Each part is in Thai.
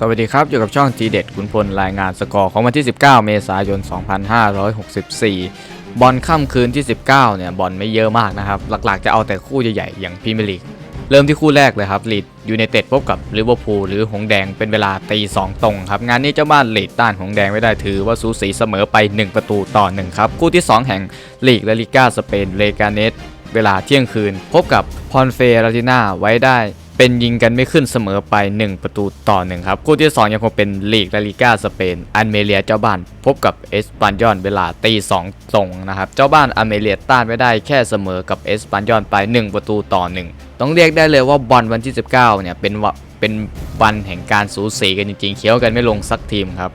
สวัสดีครับ อยู่กับช่องทีเด็ดขุนพลรายงานสกอร์ของวันที่ 19 เมษายน 2564 บอลค่ำคืนที่ 19 เนี่ย บอลไม่เยอะมากนะครับ หลักๆจะเอาแต่คู่ใหญ่ๆ อย่างพรีเมียร์ลีก เริ่มที่คู่แรกเลยครับลีดยูไนเต็ดพบกับลิเวอร์พูลหรือหงแดงเป็นเวลาตี2ตรงครับ งานนี้เจ้าบ้านลีดต้านหงแดงไม่ได้ถือว่าสูสีเสมอไป 1 ประตูต่อ 1 ครับ คู่ที่ 2 แห่งลีกและลิก้าสเปนเลกาเนสเวลาเที่ยงคืน พบกับพอนเฟราติน่าไว้ได้ เป็นยิงกันไม่ขึ้นเสมอไป 1 ประตูต่อ 1 ครับคู่ที่ 2 ยังคงเป็นลีกลาลิก้าสเปนอันเมเลียเจ้าบ้าน พบกับเอสปันยอนเวลาตี2ตรงนะครับเจ้าบ้านอันเมเลียต้านไม่ได้แค่เสมอกับเอสปันยอนไป 1 ประตูต่อ 1 ต้องเรียกได้เลยว่าบอลวันที่ 19 เนี่ยเป็นวะเป็นวันแห่งการสูสีกันจริงๆเคี้ยวกันไม่ลงสักทีมครับ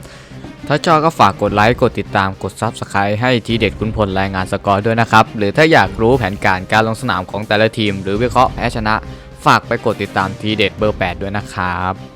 ถ้าชอบก็ฝากกดไลค์ กดติดตาม กด Subscribe ให้ทีเด็ดคุณพลรายงานสกอร์ด้วยนะครับ หรือถ้าอยากรู้แผนการการลงสนามของแต่ละทีม หรือวิเคราะห์แพ้ชนะ ฝากไปกดติดตามทีเด็ดเบอร์ 8 ด้วยนะครับ